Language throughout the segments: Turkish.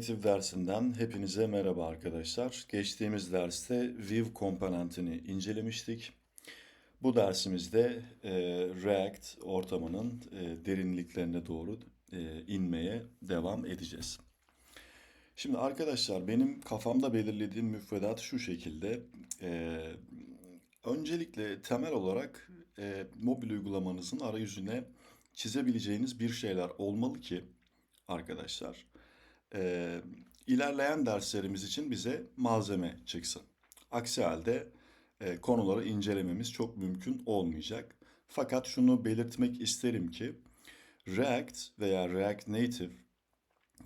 Native dersinden hepinize merhaba arkadaşlar. Geçtiğimiz derste Vue komponentini incelemiştik. Bu dersimizde e, React ortamının e, derinliklerine doğru e, inmeye devam edeceğiz. Şimdi arkadaşlar benim kafamda belirlediğim müfredat şu şekilde. E, öncelikle temel olarak e, mobil uygulamanızın arayüzüne çizebileceğiniz bir şeyler olmalı ki arkadaşlar e, ilerleyen derslerimiz için bize malzeme çıksın. Aksi halde e, konuları incelememiz çok mümkün olmayacak. Fakat şunu belirtmek isterim ki React veya React Native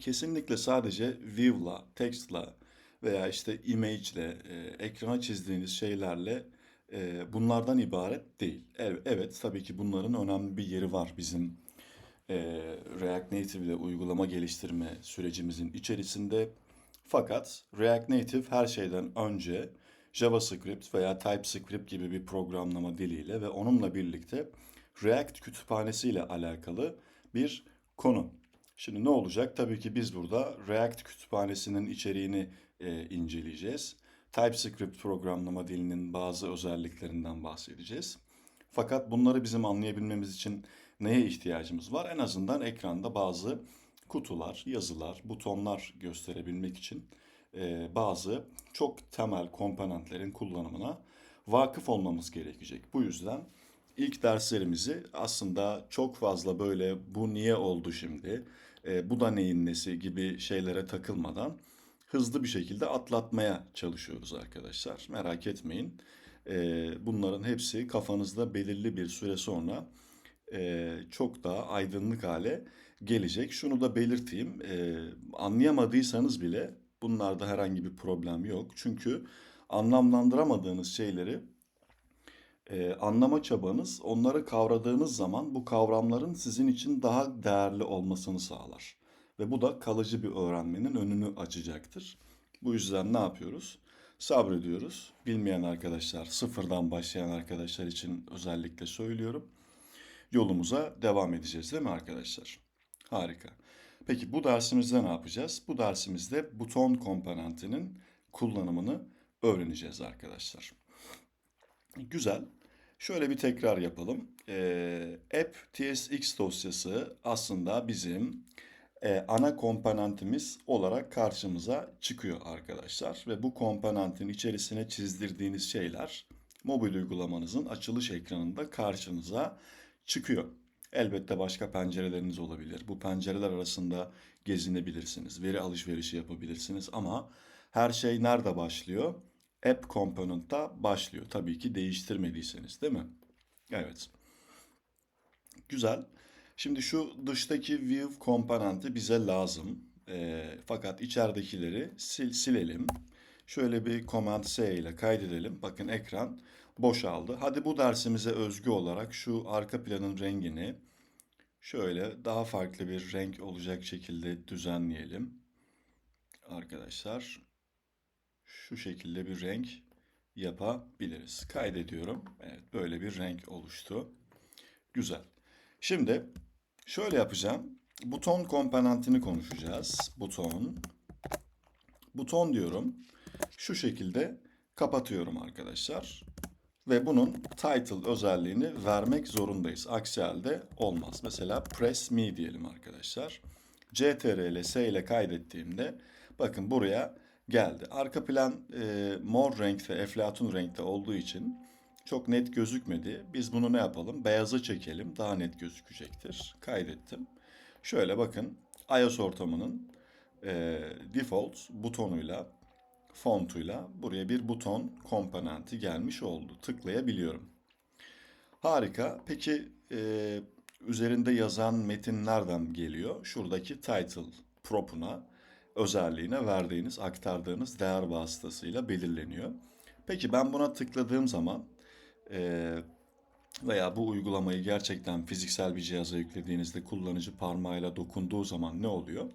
kesinlikle sadece view'la, text'la veya işte image'le, e, ekrana çizdiğiniz şeylerle e, bunlardan ibaret değil. Evet, evet tabii ki bunların önemli bir yeri var bizim e, React Native ile uygulama geliştirme sürecimizin içerisinde. Fakat React Native her şeyden önce JavaScript veya TypeScript gibi bir programlama diliyle ve onunla birlikte React kütüphanesi ile alakalı bir konu. Şimdi ne olacak? Tabii ki biz burada React kütüphanesinin içeriğini e, inceleyeceğiz. TypeScript programlama dilinin bazı özelliklerinden bahsedeceğiz. Fakat bunları bizim anlayabilmemiz için neye ihtiyacımız var? En azından ekranda bazı kutular, yazılar, butonlar gösterebilmek için bazı çok temel komponentlerin kullanımına vakıf olmamız gerekecek. Bu yüzden ilk derslerimizi aslında çok fazla böyle bu niye oldu şimdi, bu da neyin nesi gibi şeylere takılmadan hızlı bir şekilde atlatmaya çalışıyoruz arkadaşlar. Merak etmeyin. Bunların hepsi kafanızda belirli bir süre sonra e, çok daha aydınlık hale gelecek. Şunu da belirteyim. E, anlayamadıysanız bile bunlarda herhangi bir problem yok. Çünkü anlamlandıramadığınız şeyleri e, anlama çabanız onları kavradığınız zaman bu kavramların sizin için daha değerli olmasını sağlar. Ve bu da kalıcı bir öğrenmenin önünü açacaktır. Bu yüzden ne yapıyoruz? Sabrediyoruz. Bilmeyen arkadaşlar, sıfırdan başlayan arkadaşlar için özellikle söylüyorum. Yolumuza devam edeceğiz değil mi arkadaşlar? Harika. Peki bu dersimizde ne yapacağız? Bu dersimizde buton komponentinin kullanımını öğreneceğiz arkadaşlar. Güzel. Şöyle bir tekrar yapalım. Ee, app tsx dosyası aslında bizim e, ana komponentimiz olarak karşımıza çıkıyor arkadaşlar. Ve bu komponentin içerisine çizdirdiğiniz şeyler mobil uygulamanızın açılış ekranında karşınıza çıkıyor. Elbette başka pencereleriniz olabilir. Bu pencereler arasında gezinebilirsiniz. Veri alışverişi yapabilirsiniz ama her şey nerede başlıyor? App Component'ta başlıyor. Tabii ki değiştirmediyseniz değil mi? Evet. Güzel. Şimdi şu dıştaki view komponenti bize lazım. E, fakat içeridekileri sil, silelim. Şöyle bir Command S ile kaydedelim. Bakın ekran boşaldı. Hadi bu dersimize özgü olarak şu arka planın rengini şöyle daha farklı bir renk olacak şekilde düzenleyelim. Arkadaşlar şu şekilde bir renk yapabiliriz. Kaydediyorum. Evet böyle bir renk oluştu. Güzel. Şimdi şöyle yapacağım. Buton komponentini konuşacağız. Buton. Buton diyorum. Şu şekilde kapatıyorum arkadaşlar. Ve bunun title özelliğini vermek zorundayız. Aksi halde olmaz. Mesela press me diyelim arkadaşlar. CTRL ile S ile kaydettiğimde bakın buraya geldi. Arka plan e, mor renkte, eflatun renkte olduğu için çok net gözükmedi. Biz bunu ne yapalım? Beyaza çekelim. Daha net gözükecektir. Kaydettim. Şöyle bakın iOS ortamının e, default butonuyla fontuyla buraya bir buton komponenti gelmiş oldu. Tıklayabiliyorum. Harika. Peki e, üzerinde yazan metin nereden geliyor? Şuradaki title prop'una özelliğine verdiğiniz, aktardığınız değer vasıtasıyla belirleniyor. Peki ben buna tıkladığım zaman e, veya bu uygulamayı gerçekten fiziksel bir cihaza yüklediğinizde kullanıcı parmağıyla dokunduğu zaman ne oluyor?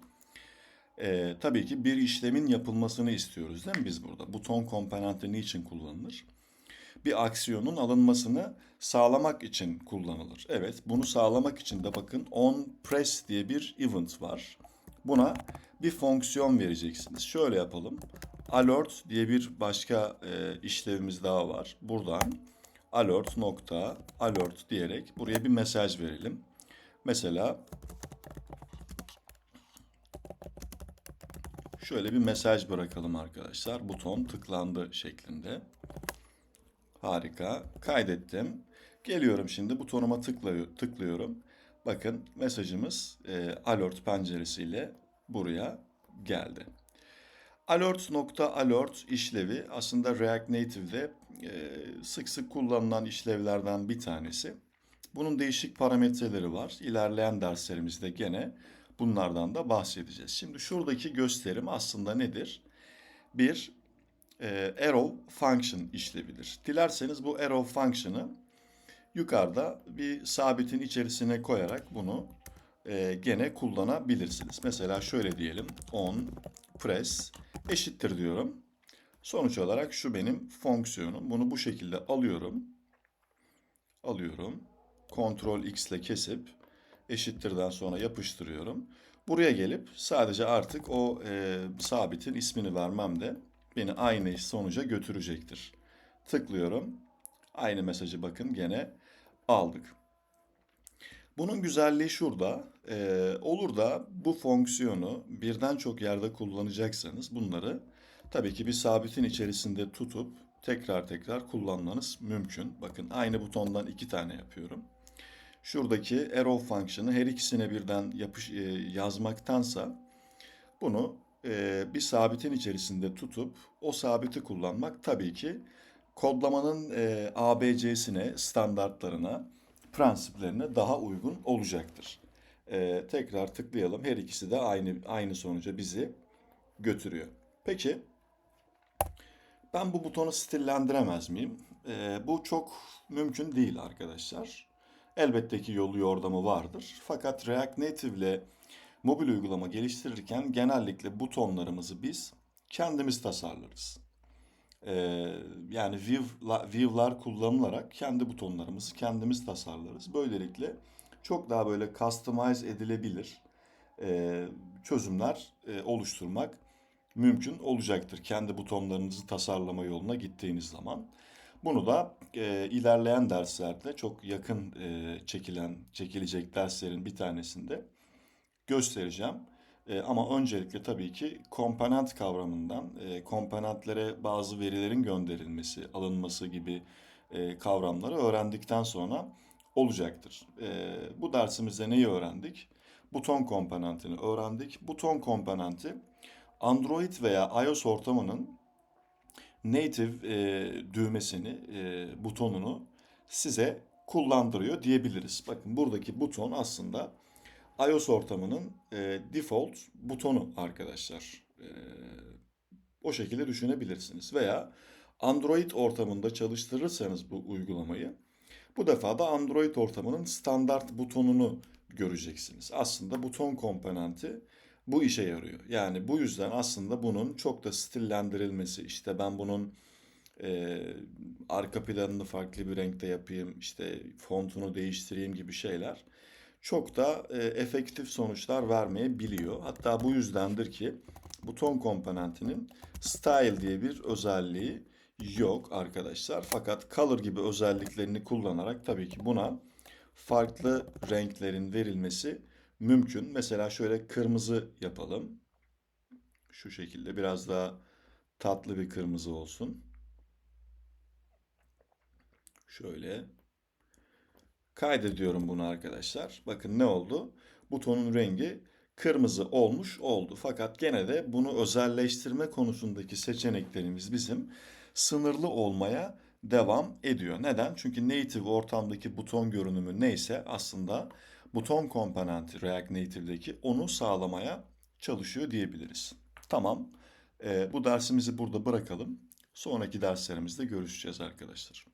Ee, tabii ki bir işlemin yapılmasını istiyoruz değil mi biz burada? Buton komponenti niçin kullanılır? Bir aksiyonun alınmasını sağlamak için kullanılır. Evet, bunu sağlamak için de bakın on press diye bir event var. Buna bir fonksiyon vereceksiniz. Şöyle yapalım. Alert diye bir başka e, işlevimiz daha var. Buradan alert nokta alert diyerek buraya bir mesaj verelim. Mesela şöyle bir mesaj bırakalım arkadaşlar. Buton tıklandı şeklinde. Harika. Kaydettim. Geliyorum şimdi butonuma tıklıyor, tıklıyorum. Bakın mesajımız e, alert penceresiyle buraya geldi. Alert alert işlevi aslında React Native'de e, sık sık kullanılan işlevlerden bir tanesi. Bunun değişik parametreleri var. İlerleyen derslerimizde gene bunlardan da bahsedeceğiz. Şimdi şuradaki gösterim aslında nedir? Bir e, arrow function işlevidir. Dilerseniz bu arrow function'ı yukarıda bir sabitin içerisine koyarak bunu e, gene kullanabilirsiniz. Mesela şöyle diyelim on press eşittir diyorum. Sonuç olarak şu benim fonksiyonum. Bunu bu şekilde alıyorum. Alıyorum. Ctrl X ile kesip eşittirden sonra yapıştırıyorum. Buraya gelip sadece artık o e, sabitin ismini vermem de beni aynı sonuca götürecektir. Tıklıyorum. Aynı mesajı bakın gene aldık. Bunun güzelliği şurada. Ee, olur da bu fonksiyonu birden çok yerde kullanacaksanız bunları tabii ki bir sabitin içerisinde tutup tekrar tekrar kullanmanız mümkün. Bakın aynı butondan iki tane yapıyorum. Şuradaki arrow fonksiyonu her ikisine birden yapış, e, yazmaktansa bunu e, bir sabitin içerisinde tutup o sabiti kullanmak tabii ki kodlamanın e, ABC'sine, standartlarına, prensiplerine daha uygun olacaktır. E, tekrar tıklayalım. Her ikisi de aynı aynı sonuca bizi götürüyor. Peki ben bu butonu stillendiremez miyim? E, bu çok mümkün değil arkadaşlar. Elbette ki yolu yordamı vardır. Fakat React Native ile mobil uygulama geliştirirken genellikle butonlarımızı biz kendimiz tasarlarız. Ee, yani Vue, Vue'lar kullanılarak kendi butonlarımızı kendimiz tasarlarız. Böylelikle çok daha böyle customize edilebilir e, çözümler e, oluşturmak mümkün olacaktır. Kendi butonlarınızı tasarlama yoluna gittiğiniz zaman. Bunu da e, ilerleyen derslerde çok yakın e, çekilen çekilecek derslerin bir tanesinde göstereceğim. E, ama öncelikle tabii ki komponent kavramından e, komponentlere bazı verilerin gönderilmesi, alınması gibi e, kavramları öğrendikten sonra olacaktır. E, bu dersimizde neyi öğrendik? Buton komponentini öğrendik. Buton komponenti Android veya iOS ortamının native e, düğmesini, e, butonunu size kullandırıyor diyebiliriz. Bakın buradaki buton aslında iOS ortamının e, default butonu arkadaşlar. E, o şekilde düşünebilirsiniz. Veya Android ortamında çalıştırırsanız bu uygulamayı bu defa da Android ortamının standart butonunu göreceksiniz. Aslında buton komponenti bu işe yarıyor. Yani bu yüzden aslında bunun çok da stillendirilmesi, işte ben bunun e, arka planını farklı bir renkte yapayım, işte fontunu değiştireyim gibi şeyler çok da e, efektif sonuçlar vermeyebiliyor. Hatta bu yüzdendir ki buton komponentinin style diye bir özelliği yok arkadaşlar. Fakat color gibi özelliklerini kullanarak tabii ki buna farklı renklerin verilmesi mümkün. Mesela şöyle kırmızı yapalım. Şu şekilde biraz daha tatlı bir kırmızı olsun. Şöyle. Kaydediyorum bunu arkadaşlar. Bakın ne oldu? Butonun rengi kırmızı olmuş oldu. Fakat gene de bunu özelleştirme konusundaki seçeneklerimiz bizim sınırlı olmaya devam ediyor. Neden? Çünkü native ortamdaki buton görünümü neyse aslında buton komponenti React Native'deki onu sağlamaya çalışıyor diyebiliriz. Tamam. Ee, bu dersimizi burada bırakalım. Sonraki derslerimizde görüşeceğiz arkadaşlar.